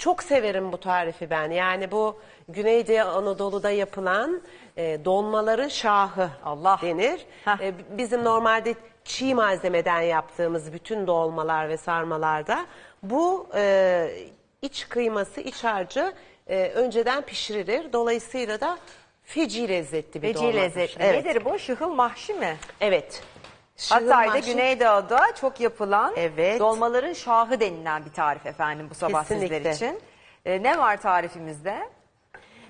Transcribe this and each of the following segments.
çok severim bu tarifi ben. Yani bu Güneydoğu Anadolu'da yapılan e, donmaların şahı Allah. denir. E, bizim normalde çiğ malzemeden yaptığımız bütün dolmalar ve sarmalarda bu e, iç kıyması, iç harcı e, önceden pişirilir. Dolayısıyla da feci lezzetli bir Veci dolmadır. lezzetli. Evet. Nedir bu? Şıhıl mahşi mi? Evet. Hatay'da Güneydoğu'da çok yapılan Evet. dolmaların şahı denilen bir tarif efendim bu sabah Kesinlikle. sizler için. Ee, ne var tarifimizde?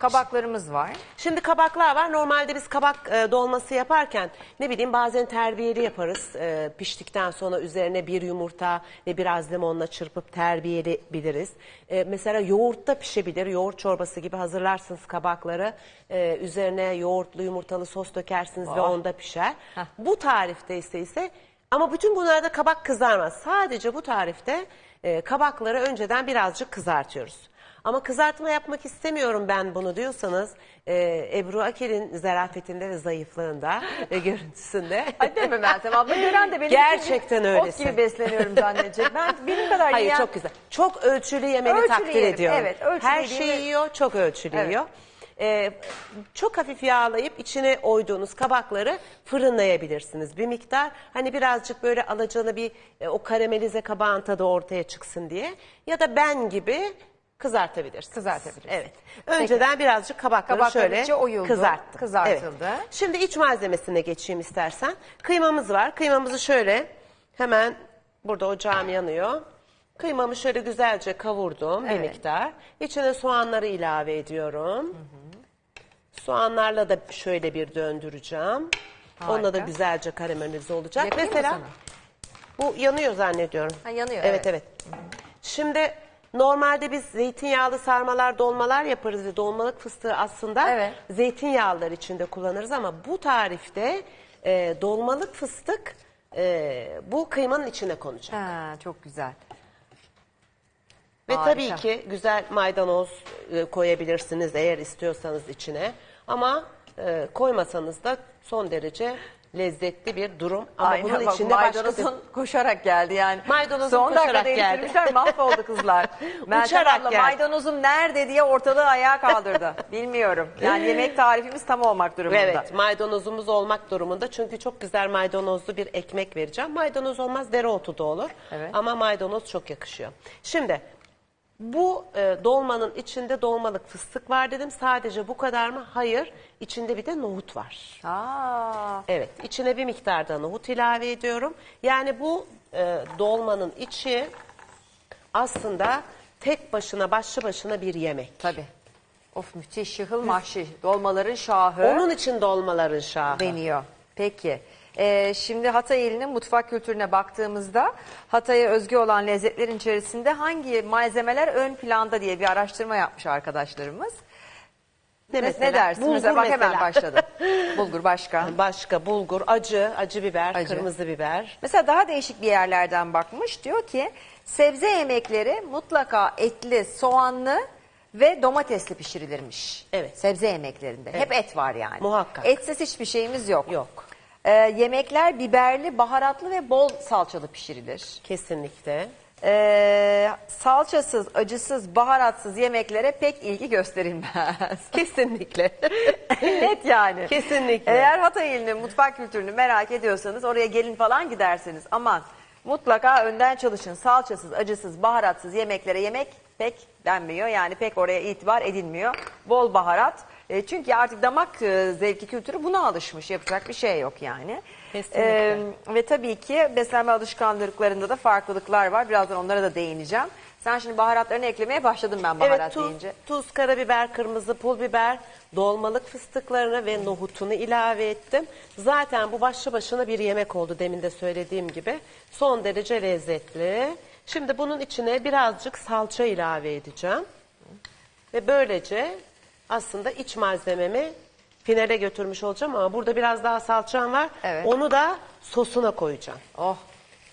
Kabaklarımız var. Şimdi kabaklar var. Normalde biz kabak e, dolması yaparken ne bileyim bazen terbiyeli yaparız. E, piştikten sonra üzerine bir yumurta ve biraz limonla çırpıp terbiyeli biliriz. E, mesela yoğurtta pişebilir. Yoğurt çorbası gibi hazırlarsınız kabakları. E, üzerine yoğurtlu yumurtalı sos dökersiniz ve Oh. onda pişer. Bu tarifte ise ise ama bütün bunlarda kabak kızarmaz. Sadece bu tarifte e, kabakları önceden birazcık kızartıyoruz. Ama kızartma yapmak istemiyorum ben bunu diyorsanız e, Ebru Akel'in zarafetinde ve zayıflığında ve görüntüsünde. Ay deme Meltem abla gören de benim Gerçekten gibi öylesin. ot gibi besleniyorum zannedecek. Ben benim kadar Hayır yiyen- çok güzel. Çok ölçülü yemeni Ölçülü takdir yerim, ediyorum. evet, ölçülü Her şeyi yiyor, çok ölçülü Evet. yiyor. E, çok hafif yağlayıp içine oyduğunuz kabakları fırınlayabilirsiniz bir miktar. Hani birazcık böyle alacalı bir e, o karamelize kabağın tadı ortaya çıksın diye. Ya da ben gibi kızartabilirsiniz. Kızartabilirsiniz. Evet. Önceden birazcık kabakları Kabaklar şöyle oyuldu, kızarttım. kızartıldı. Evet. Şimdi iç malzemesine geçeyim istersen. Kıymamız var. Kıymamızı şöyle hemen burada ocağım yanıyor. Kıymamı şöyle güzelce kavurdum bir Evet. miktar. İçine soğanları ilave ediyorum. Soğanlarla da şöyle bir döndüreceğim. Onunla da Harika. güzelce karamelize olacak. Yakayım mı Mesela bu yanıyor zannediyorum. Ha, yanıyor, Evet evet. evet. Şimdi normalde biz zeytinyağlı sarmalar, dolmalar yaparız ve dolmalık fıstığı aslında Evet. zeytinyağlılar içinde kullanırız ama bu tarifte e, dolmalık fıstık e, bu kıymanın içine konacak. Ha, çok güzel. Ve Harika. tabii ki güzel maydanoz e, koyabilirsiniz eğer istiyorsanız içine. Ama e, koymasanız da son derece lezzetli bir durum. Ama Aynen bunun bak, içinde başka bir... maydanozun koşarak geldi yani. Maydanozun Son dakikada eleştirmişler mahvoldu kızlar. Meltem abla geldi. maydanozum nerede diye ortalığı ayağa kaldırdı. Bilmiyorum. Yani yemek tarifimiz tam olmak durumunda. Evet maydanozumuz olmak durumunda çünkü çok güzel maydanozlu bir ekmek vereceğim. Maydanoz olmaz dereotu da olur Evet. ama maydanoz çok yakışıyor. Şimdi bu e, dolmanın içinde dolmalık fıstık var dedim sadece bu kadar mı? Hayır içinde bir de nohut var. Aa, Evet içine bir miktarda nohut ilave ediyorum. Yani bu e, dolmanın içi aslında tek başına başlı başına bir yemek. tabii. Of müthiş şıhıl mahşi. Dolmaların şahı Onun için dolmaların şahı. deniyor. Peki. Ee, şimdi Hatay ilinin mutfak kültürüne baktığımızda Hatay'a özgü olan lezzetlerin içerisinde hangi malzemeler ön planda diye bir araştırma yapmış arkadaşlarımız. Ne mesela? ne dersin? Bulgur mesela, bak hemen başladım. Bulgur başka. Başka bulgur, acı, acı biber, Acı. kırmızı biber. Mesela daha değişik bir yerlerden bakmış. Diyor ki sebze yemekleri mutlaka etli, soğanlı ve domatesli pişirilirmiş. Evet. Sebze yemeklerinde. Hep et var yani. Muhakkak. Etsiz hiçbir şeyimiz yok. Yok. Ee, yemekler biberli, baharatlı ve bol salçalı pişirilir. Kesinlikle. Ee, salçasız, acısız, baharatsız yemeklere pek ilgi gösterilmez. Kesinlikle. Net yani. Kesinlikle. Eğer Hatay ilinin mutfak kültürünü merak ediyorsanız oraya gelin falan giderseniz aman mutlaka önden çalışın. Salçasız, acısız, baharatsız yemeklere yemek pek denmiyor. Yani pek oraya itibar edilmiyor. Bol baharat. E, çünkü artık damak e, zevki kültürü buna alışmış. Yapacak bir şey yok yani. Kesinlikle. E, ve tabii ki beslenme alışkanlıklarında da farklılıklar var. Birazdan onlara da değineceğim. Sen şimdi baharatlarını eklemeye başladın ben baharat evet tuz, deyince. tuz, karabiber, kırmızı pul biber, dolmalık fıstıklarını ve nohutunu ilave ettim. Zaten bu başlı başına bir yemek oldu demin de söylediğim gibi. Son derece lezzetli. Şimdi bunun içine birazcık salça ilave edeceğim. Ve böylece aslında iç malzememi finale götürmüş olacağım ama burada biraz daha salçam var. Evet. Onu da sosuna koyacağım. Oh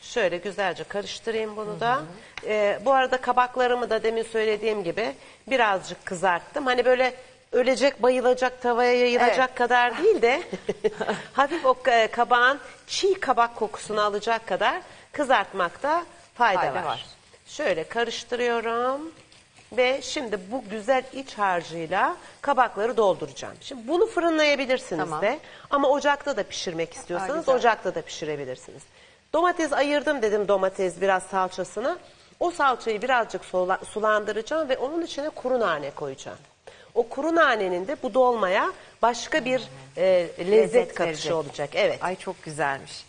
Şöyle güzelce karıştırayım bunu da. Ee, bu arada kabaklarımı da demin söylediğim gibi birazcık kızarttım. Hani böyle ölecek bayılacak tavaya yayılacak Evet. kadar değil de hafif o e, kabağın çiğ kabak kokusunu alacak kadar kızartmakta fayda, Fayda var. var. Şöyle karıştırıyorum. Ve şimdi bu güzel iç harcıyla kabakları dolduracağım. Şimdi bunu fırınlayabilirsiniz Tamam. de ama ocakta da pişirmek istiyorsanız güzel. ocakta da pişirebilirsiniz. Domates ayırdım dedim domates biraz salçasını. O salçayı birazcık sola- sulandıracağım ve onun içine kuru nane koyacağım. O kuru nanenin de bu dolmaya başka bir e, lezzet, Lezzet katışı verecek. olacak. Evet. Ay çok güzelmiş.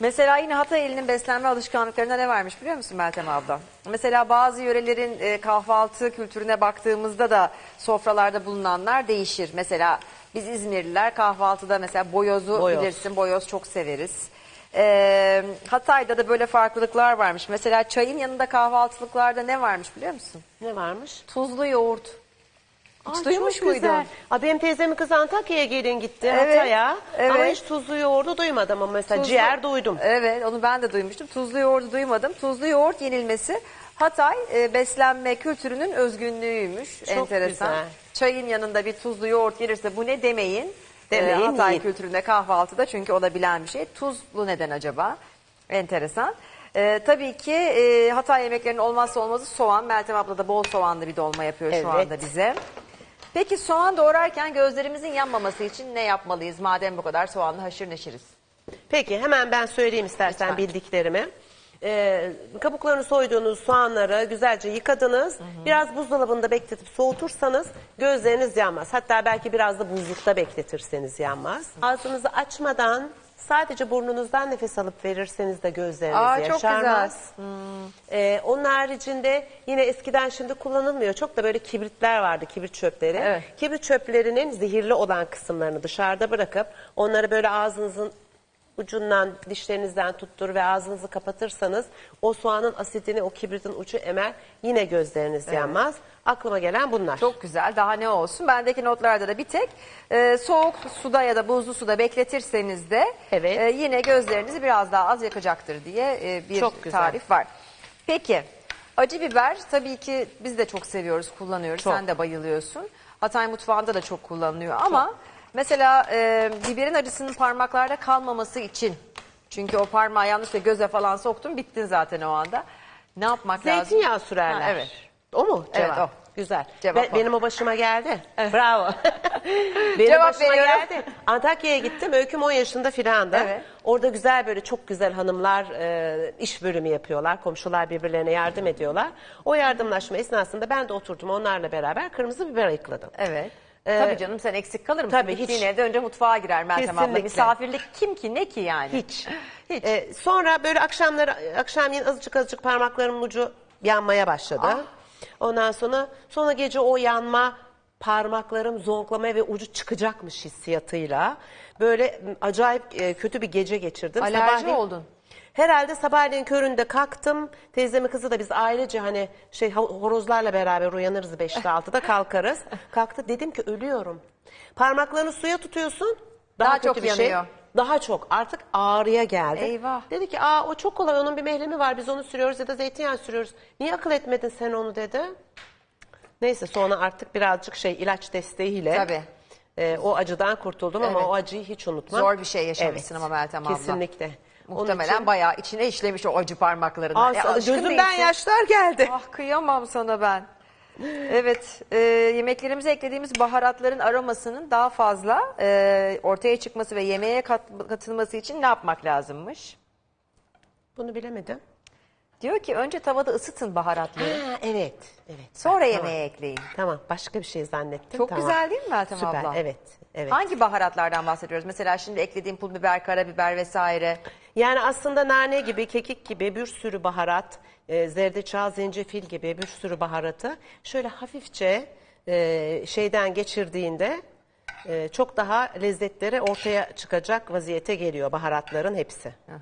Mesela yine Hatay elinin beslenme alışkanlıklarında ne varmış biliyor musun Meltem abla? Mesela bazı yörelerin e, kahvaltı kültürüne baktığımızda da sofralarda bulunanlar değişir. Mesela biz İzmirliler kahvaltıda mesela boyozu Boyoz. bilirsin boyoz çok severiz. Ee, Hatay'da da böyle farklılıklar varmış. Mesela çayın yanında kahvaltılıklarda ne varmış biliyor musun? Ne varmış? Tuzlu yoğurt. Hiç Aa, duymuş çok muydun? güzel. Aa, benim teyzemin kızı Antakya'ya gelin gitti Evet, Hatay'a. Ama evet. hiç tuzlu yoğurdu duymadım ama mesela Tuzlu- ciğer duydum. Evet onu ben de duymuştum. Tuzlu yoğurdu duymadım. Tuzlu yoğurt yenilmesi Hatay e, beslenme kültürünün özgünlüğüymüş. Çok Enteresan. güzel. Çayın yanında bir tuzlu yoğurt gelirse bu ne demeyin. Demeyin, E, Hatay yiyin. kültüründe kahvaltıda çünkü o da bilen bir şey. Tuzlu neden acaba? Enteresan. E, tabii ki e, Hatay yemeklerinin olmazsa olmazı soğan. Meltem abla da bol soğanlı bir dolma yapıyor Evet. şu anda bize. Peki soğan doğrarken gözlerimizin yanmaması için ne yapmalıyız? Madem bu kadar soğanlı haşır neşiriz. Peki hemen ben söyleyeyim istersen Lütfen. bildiklerimi. Ee, kabuklarını soyduğunuz soğanları güzelce yıkadınız. Biraz buzdolabında bekletip soğutursanız gözleriniz yanmaz. Hatta belki biraz da buzlukta bekletirseniz yanmaz. Ağzınızı açmadan sadece burnunuzdan nefes alıp verirseniz de gözleriniz Aa, çok yaşarmaz. Ee, onun haricinde yine eskiden şimdi kullanılmıyor. Çok da böyle kibritler vardı, kibrit çöpleri. Evet. Kibrit çöplerinin zehirli olan kısımlarını dışarıda bırakıp onları böyle ağzınızın ucundan dişlerinizden tuttur ve ağzınızı kapatırsanız o soğanın asidini o kibritin ucu emer yine gözleriniz yanmaz. Aklıma gelen bunlar. Çok güzel. Daha ne olsun? Bendeki notlarda da bir tek e, soğuk suda ya da buzlu suda bekletirseniz de Evet. e, yine gözlerinizi biraz daha az yakacaktır diye e, bir Çok güzel. tarif var. Peki acı biber tabii ki biz de çok seviyoruz, kullanıyoruz. Çok. Sen de bayılıyorsun. Hatay mutfağında da çok kullanılıyor ama mesela e, biberin acısının parmaklarda kalmaması için çünkü o parmağı yanlışlıkla göze falan soktun bittin zaten o anda. Ne yapmak lazım? Zeytinyağı sürerler. Ha, evet. O mu? Evet, Cevap. o. Güzel. Cevap Ve o. benim o başıma geldi. Bravo. benim Cevap başıma veriyorum. geldi. Antakya'ya gittim. Öyküm 10 yaşında filandı. Evet. Orada güzel böyle çok güzel hanımlar e, iş bölümü yapıyorlar. Komşular birbirlerine yardım ediyorlar. O yardımlaşma esnasında ben de oturdum onlarla beraber kırmızı biber ayıkladım. Evet. Ee, tabii canım sen eksik kalır mısın? tabii, hiç. evde önce mutfağa girer Meltem abla. Kesinlikle. Misafirlik kim ki ne ki yani? Hiç. Hiç. Ee, sonra böyle akşamları akşamleyin azıcık azıcık parmaklarımın ucu yanmaya başladı. Ah. Ondan sonra sonra gece o yanma parmaklarım zonklamaya ve ucu çıkacakmış hissiyatıyla böyle acayip e, kötü bir gece geçirdim. Alerji oldun. Herhalde sabahleyin köründe kalktım. Teyzemin kızı da biz ailece hani şey ho- horozlarla beraber uyanırız 5'te 6'da kalkarız. Kalktı dedim ki ölüyorum. Parmaklarını suya tutuyorsun. Daha, Daha çok bir şey. yanıyor. Daha çok artık ağrıya geldi. Eyvah. Dedi ki aa o çok kolay onun bir mehlemi var biz onu sürüyoruz ya da zeytinyağı sürüyoruz. Niye akıl etmedin sen onu dedi. Neyse sonra artık birazcık şey ilaç desteğiyle Tabii. e, o acıdan kurtuldum ama Evet. o acıyı hiç unutmam. Zor bir şey yaşamışsın ama Meltem abla. Kesinlikle. Muhtemelen için- bayağı içine işlemiş o acı parmaklarına. Aa, E, gözümden değilsin. yaşlar geldi. Ah kıyamam sana ben. Evet, e, yemeklerimize eklediğimiz baharatların aromasının daha fazla e, ortaya çıkması ve yemeğe kat- katılması için ne yapmak lazımmış? Bunu bilemedim. Diyor ki önce tavada ısıtın baharatları, Ha, evet, evet. sonra Tamam. yemeğe ekleyin. Tamam, başka bir şey zannettim. Çok Tamam. güzel değil mi Meltem Süper, abla? evet, evet. Hangi baharatlardan bahsediyoruz? Mesela şimdi eklediğim pul biber, karabiber vesaire. Yani aslında nane gibi, kekik gibi bir sürü baharat, e, zerdeçal, zencefil gibi bir sürü baharatı şöyle hafifçe e, şeyden geçirdiğinde e, çok daha lezzetleri ortaya çıkacak vaziyete geliyor baharatların hepsi. Oh Ay,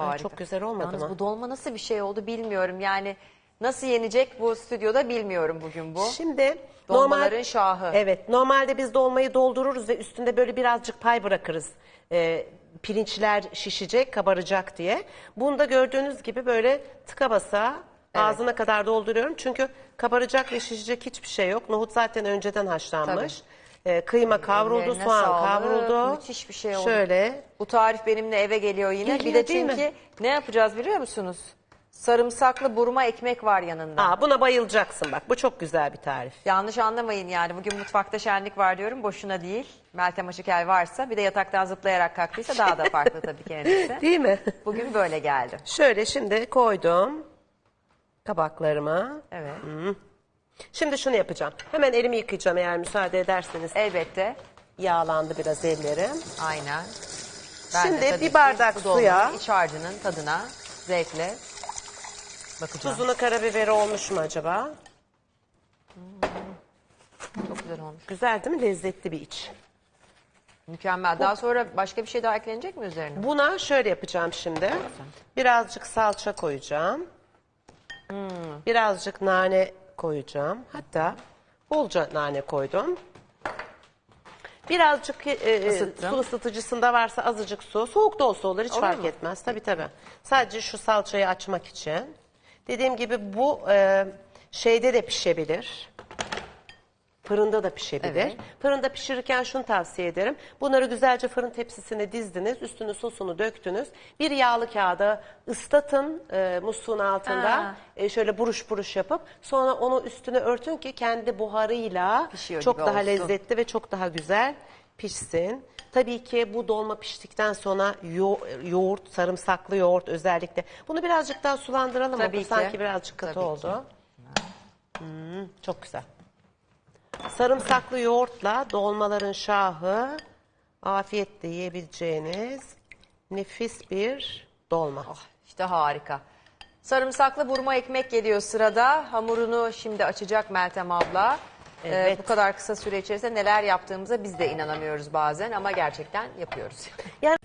harika. çok güzel olmadı Yalnız mı? bu dolma nasıl bir şey oldu bilmiyorum. Yani nasıl yenecek bu stüdyoda bilmiyorum bugün bu. Şimdi Dolmaların şahı. Evet, normalde biz dolmayı doldururuz ve üstünde böyle birazcık pay bırakırız. Ee, pirinçler şişecek, kabaracak diye. Bunda gördüğünüz gibi böyle tıka basa ağzına kadar dolduruyorum. Çünkü kabaracak ve şişecek hiçbir şey yok. Nohut zaten önceden haşlanmış. Ee, kıyma kavruldu, Ellerine soğan sağlık. kavruldu. Müthiş bir şey oldu. Şöyle. Bu tarif benimle eve geliyor yine. bir Geliyor de değil mi? çünkü ne yapacağız biliyor musunuz? Sarımsaklı burma ekmek var yanında. Aa, buna bayılacaksın bak. Bu çok güzel bir tarif. Yanlış anlamayın yani bugün mutfakta şenlik var diyorum boşuna değil. Meltem Aşıkel varsa bir de yataktan zıplayarak kalktıysa daha da farklı tabii kendisi. Değil mi? Bugün böyle geldi. Şöyle şimdi koydum kabaklarıma. Evet. Şimdi şunu yapacağım. Hemen elimi yıkayacağım eğer müsaade ederseniz. Elbette. Yağlandı biraz ellerim. Aynen. Şimdi tabii bir ki bardak bu dolmanın suya- iç harcının tadına zevkle bakacağım. Tuzunu karabiberi olmuş mu acaba? Çok güzel olmuş. Güzel değil mi? Lezzetli bir iç. Mükemmel. Daha sonra başka bir şey daha eklenecek mi üzerine? Buna şöyle yapacağım şimdi. Birazcık salça koyacağım. Birazcık nane koyacağım. Hatta bolca nane koydum. Birazcık e, e, Isıttım. su ısıtıcısında varsa azıcık su. Soğuk da olsa olur hiç Olur fark mu? etmez. Tabii tabii. Sadece şu salçayı açmak için. Dediğim gibi bu e, şeyde de pişebilir. Fırında da pişebilir. Evet. Fırında pişirirken şunu tavsiye ederim. Bunları güzelce fırın tepsisine dizdiniz. Üstüne sosunu döktünüz. Bir yağlı kağıda ıslatın e, musluğun altında. Ha. E, şöyle buruş buruş yapıp sonra onu üstüne örtün ki kendi buharıyla Pişiyor çok gibi daha olsun. lezzetli ve çok daha güzel pişsin. Tabii ki bu dolma piştikten sonra yo- yoğurt, sarımsaklı yoğurt özellikle. Bunu birazcık daha sulandıralım. mı? Tabii Bu ki. Sanki birazcık katı Tabii ki. oldu. Hmm, çok güzel. Sarımsaklı yoğurtla dolmaların şahı afiyetle yiyebileceğiniz nefis bir dolma. İşte harika. Sarımsaklı burma ekmek geliyor sırada. Hamurunu şimdi açacak Meltem abla. Ee, Evet. bu kadar kısa süre içerisinde neler yaptığımıza biz de inanamıyoruz bazen ama gerçekten yapıyoruz. Yani